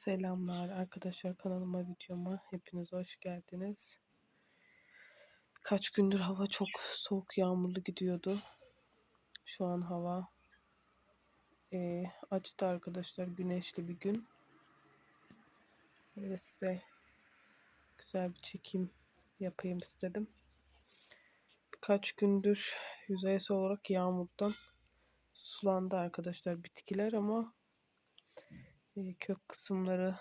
Selamlar arkadaşlar kanalıma videoma hepiniz hoş geldiniz. Kaç gündür hava çok soğuk yağmurlu gidiyordu. Şu an hava e, açtı arkadaşlar güneşli bir gün. Böyle size güzel bir çekim yapayım istedim. Birkaç gündür yüzeysel olarak yağmurdan sulandı arkadaşlar bitkiler ama kök kısımları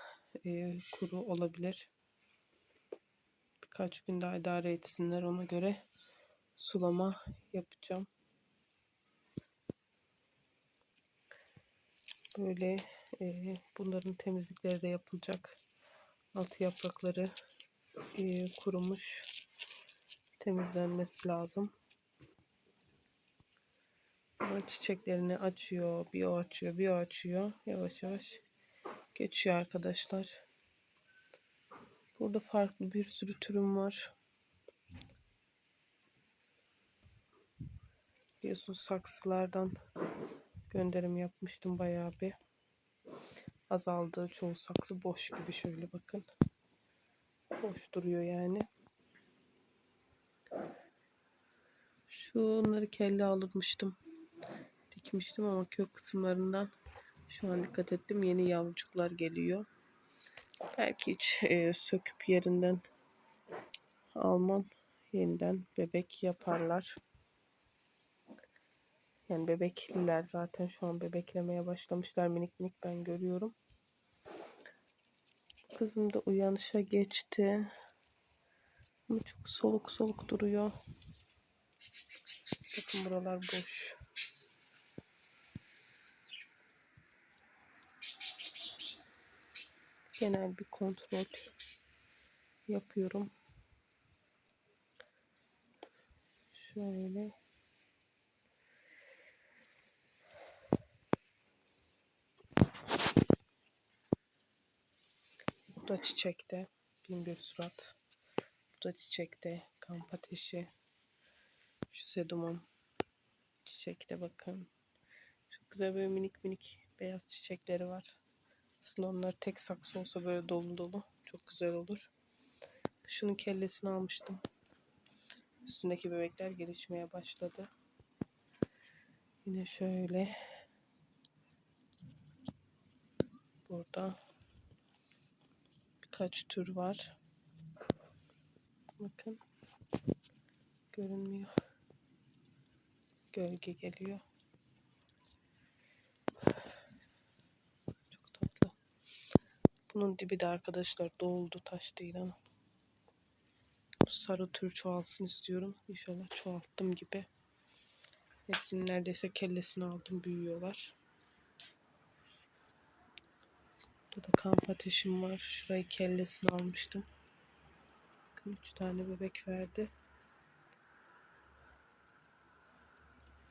e, kuru olabilir. Birkaç gün daha idare etsinler ona göre sulama yapacağım. Böyle e, bunların temizlikleri de yapılacak. Altı yaprakları e, kurumuş. Temizlenmesi lazım. Ama çiçeklerini açıyor, bir o açıyor, bir o açıyor. Yavaş yavaş geçiyor arkadaşlar. Burada farklı bir sürü türüm var. Biliyorsunuz saksılardan gönderim yapmıştım bayağı bir. Azaldı. Çoğu saksı boş gibi şöyle bakın. Boş duruyor yani. Şunları kelle alırmıştım. Dikmiştim ama kök kısımlarından şu an dikkat ettim. Yeni yavrucuklar geliyor. Belki hiç e, söküp yerinden almam. Yeniden bebek yaparlar. Yani bebekliler zaten şu an bebeklemeye başlamışlar. Minik minik ben görüyorum. Kızım da uyanışa geçti. Ama çok soluk soluk duruyor. Bakın buralar boş. Genel bir kontrol yapıyorum. Şöyle Bu da çiçekte. Bin bir surat. Bu da çiçekte. Kamp ateşi. Şu sedumum. Çiçekte bakın. Çok güzel böyle minik minik beyaz çiçekleri var. Aslında onlar tek saksı olsa böyle dolu dolu. Çok güzel olur. Şunun kellesini almıştım. Üstündeki bebekler gelişmeye başladı. Yine şöyle. Burada birkaç tür var. Bakın. Görünmüyor. Gölge geliyor. Bunun dibi de arkadaşlar doldu taş değil ama. Bu sarı tür çoğalsın istiyorum. İnşallah çoğalttım gibi. Hepsinin neredeyse kellesini aldım. Büyüyorlar. Burada da kamp ateşim var. Şurayı kellesini almıştım. Bakın üç tane bebek verdi.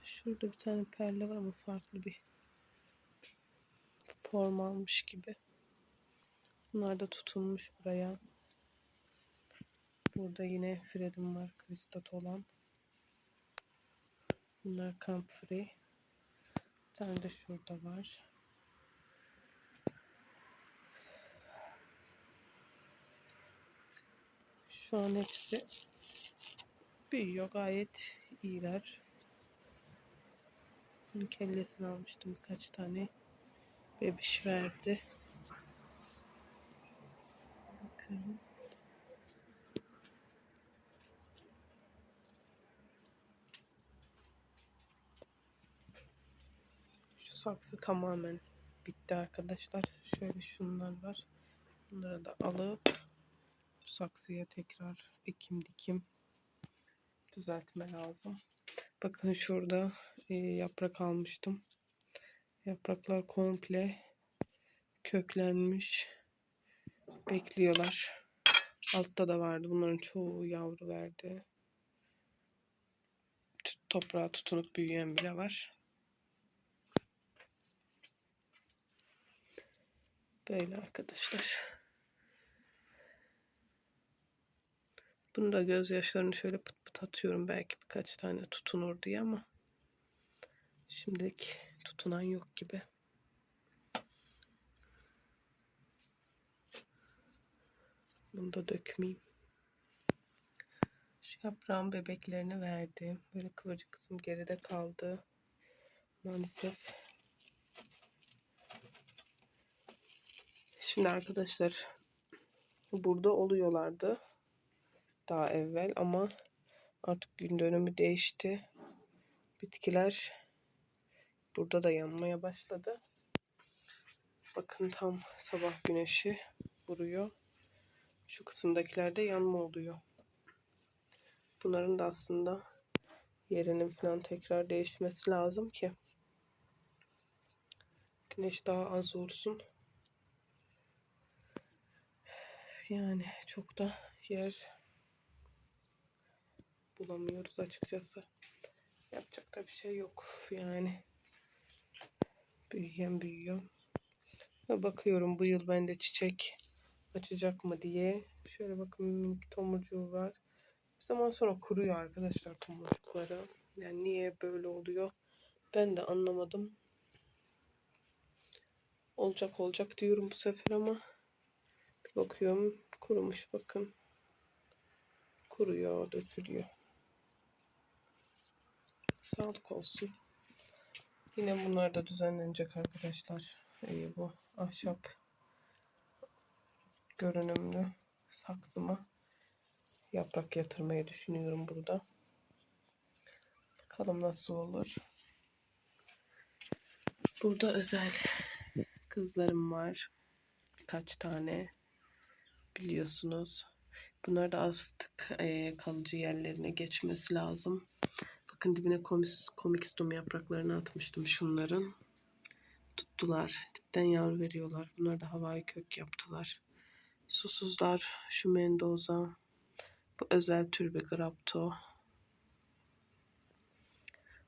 Şurada bir tane perle var ama farklı bir form almış gibi. Bunlar da tutulmuş buraya. Burada yine Fred'im var. Kristat olan. Bunlar Camp Free. Bir tane de şurada var. Şu an hepsi büyüyor. Gayet iyiler. Bunun kellesini almıştım. Birkaç tane bebiş verdi. Bakın. Şu saksı tamamen bitti arkadaşlar. Şöyle şunlar var. Bunları da alıp bu saksıya tekrar ekim dikim düzeltme lazım. Bakın şurada e, yaprak almıştım. Yapraklar komple köklenmiş bekliyorlar. Altta da vardı. Bunların çoğu yavru verdi. Toprağa tutunup büyüyen bile var. Böyle arkadaşlar. Bunu da gözyaşlarını şöyle pıt pıt atıyorum. Belki birkaç tane tutunur diye ama şimdilik tutunan yok gibi. Bunu da dökmeyeyim. Şu yaprağın bebeklerini verdim. Böyle kıvırcık kısım geride kaldı. Maalesef. Şimdi arkadaşlar burada oluyorlardı. Daha evvel ama artık gün dönümü değişti. Bitkiler burada da yanmaya başladı. Bakın tam sabah güneşi vuruyor. Şu kısımdakilerde yanma oluyor. Bunların da aslında yerinin falan tekrar değişmesi lazım ki güneş daha az vursun. Yani çok da yer bulamıyoruz açıkçası. Yapacak da bir şey yok yani. Büyüyen büyüyor. Ve bakıyorum bu yıl bende çiçek açacak mı diye. Şöyle bakın minik tomurcuğu var. Bir zaman sonra kuruyor arkadaşlar tomurcukları. Yani niye böyle oluyor? Ben de anlamadım. Olacak olacak diyorum bu sefer ama bakıyorum kurumuş bakın. Kuruyor, dökülüyor. Sağlık olsun. Yine bunlar da düzenlenecek arkadaşlar. İyi bu ahşap görünümlü saksıma yaprak yatırmayı düşünüyorum burada. Bakalım nasıl olur. Burada özel kızlarım var. Birkaç tane biliyorsunuz. Bunlar da artık e, kalıcı yerlerine geçmesi lazım. Bakın dibine komikstum yapraklarını atmıştım şunların. Tuttular. Dipten yavru veriyorlar. Bunlar da havai kök yaptılar. Susuzlar. Şu Mendoza. Bu özel tür bir grapto.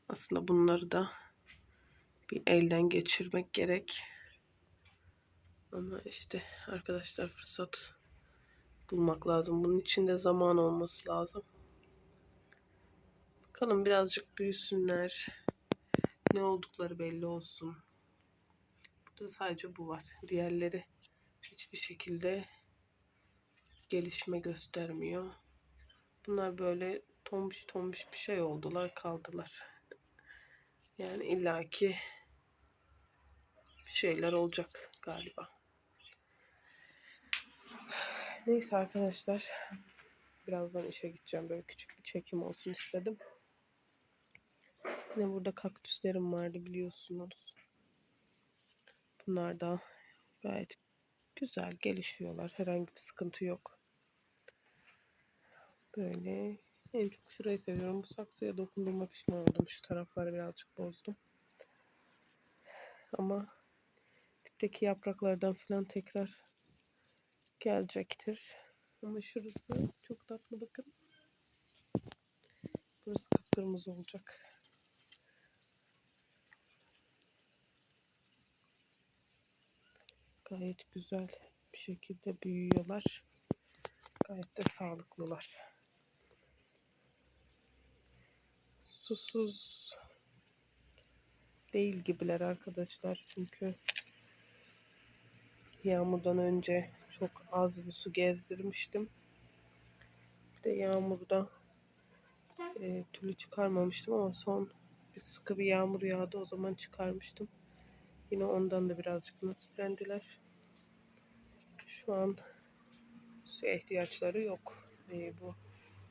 Aslında bunları da bir elden geçirmek gerek. Ama işte arkadaşlar fırsat bulmak lazım. Bunun için de zaman olması lazım. Bakalım birazcık büyüsünler. Ne oldukları belli olsun. Burada sadece bu var. Diğerleri hiçbir şekilde gelişme göstermiyor. Bunlar böyle tombiş tombiş bir şey oldular kaldılar. Yani illaki bir şeyler olacak galiba. Neyse arkadaşlar. Birazdan işe gideceğim. Böyle küçük bir çekim olsun istedim. Yine burada kaktüslerim vardı biliyorsunuz. Bunlar da gayet güzel gelişiyorlar. Herhangi bir sıkıntı yok. Böyle en çok şurayı seviyorum. Bu saksıya dokunduğuma pişman oldum. Şu tarafları birazcık bozdum. Ama dipteki yapraklardan falan tekrar gelecektir. Ama şurası çok tatlı bakın. Burası kıpkırmızı olacak. Gayet güzel bir şekilde büyüyorlar. Gayet de sağlıklılar. Susuz değil gibiler arkadaşlar. Çünkü yağmurdan önce çok az bir su gezdirmiştim. Bir de yağmurda e, tülü çıkarmamıştım ama son bir sıkı bir yağmur yağdı o zaman çıkarmıştım. Yine ondan da birazcık nasiplendiler. Şu an suya ihtiyaçları yok. E, bu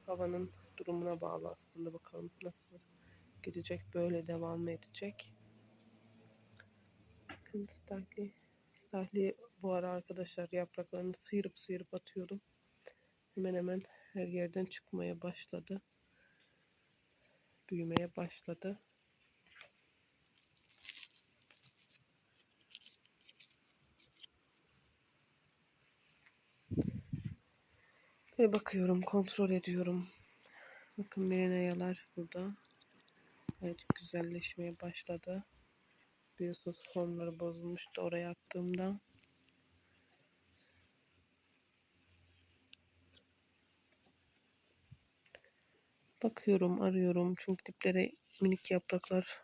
havanın durumuna bağlı aslında. Bakalım nasıl gidecek, böyle devam edecek. Bakın stahli. Stahli bu ara arkadaşlar yapraklarını sıyırıp sıyırıp atıyordum. Hemen hemen her yerden çıkmaya başladı. Büyümeye başladı. Ve bakıyorum, kontrol ediyorum. Bakın merineyalar burada. Evet güzelleşmeye başladı. Biliyorsunuz formları bozulmuştu oraya attığımda. Bakıyorum, arıyorum. Çünkü diplere minik yapraklar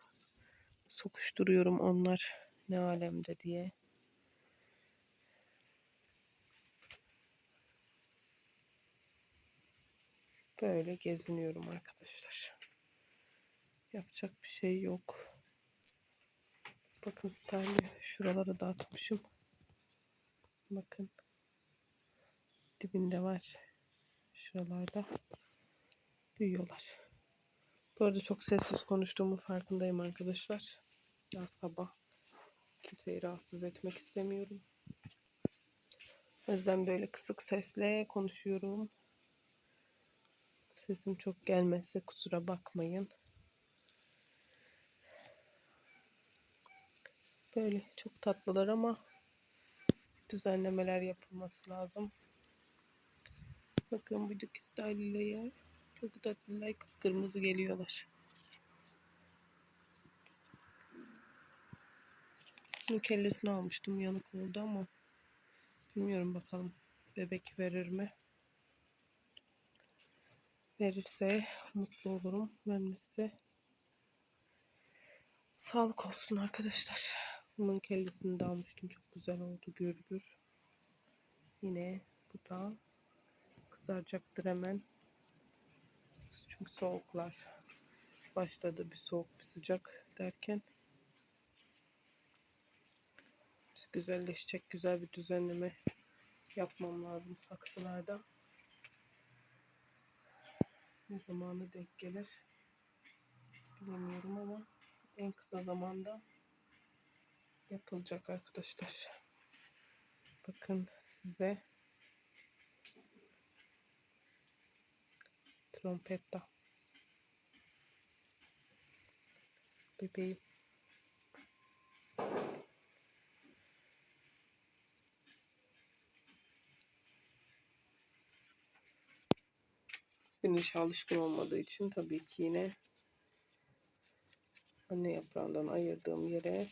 sokuşturuyorum onlar ne alemde diye. Böyle geziniyorum arkadaşlar. Yapacak bir şey yok. Bakın style'ı şuralara dağıtmışım. Bakın. Dibinde var. Şuralarda. Büyüyorlar. Bu arada çok sessiz konuştuğumu farkındayım arkadaşlar. Ya sabah kimseyi rahatsız etmek istemiyorum. O yüzden böyle kısık sesle konuşuyorum. Sesim çok gelmezse kusura bakmayın. Böyle çok tatlılar ama düzenlemeler yapılması lazım. Bakın bu dük style'lıya çok tatlılar kırmızı geliyorlar. Bunun kellesini almıştım yanık oldu ama bilmiyorum bakalım bebek verir mi? Verirse mutlu olurum. Vermezse sağlık olsun arkadaşlar. Bunun kellesini de almıştım. Çok güzel oldu gür. Yine bu da kızaracaktır hemen. Çünkü soğuklar başladı. Bir soğuk bir sıcak derken güzelleşecek güzel bir düzenleme yapmam lazım saksılarda. Ne zamanı denk gelir bilemiyorum ama en kısa zamanda yapılacak arkadaşlar. Bakın size trompetta bebeğim. Güneşe alışkın olmadığı için tabii ki yine anne yaprağından ayırdığım yere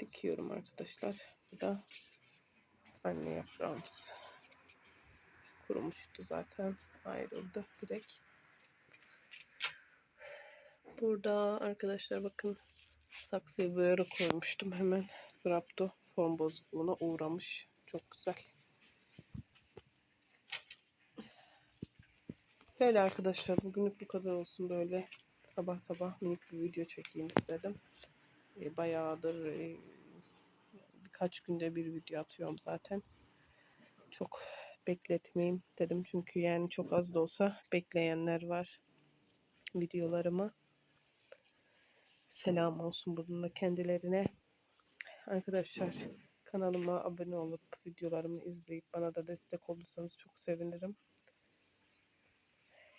dikiyorum arkadaşlar. Bu da anne yaprağımız. Kurumuştu zaten. Ayrıldı direkt. Burada arkadaşlar bakın saksıyı böyle koymuştum. Hemen Grapto form bozukluğuna uğramış. Çok güzel. Böyle arkadaşlar bugünlük bu kadar olsun böyle sabah sabah minik bir video çekeyim istedim. E, bayağıdır e, birkaç günde bir video atıyorum zaten. Çok bekletmeyeyim dedim çünkü yani çok az da olsa bekleyenler var videolarımı. Selam olsun bununla kendilerine. Arkadaşlar kanalıma abone olup videolarımı izleyip bana da destek olursanız çok sevinirim.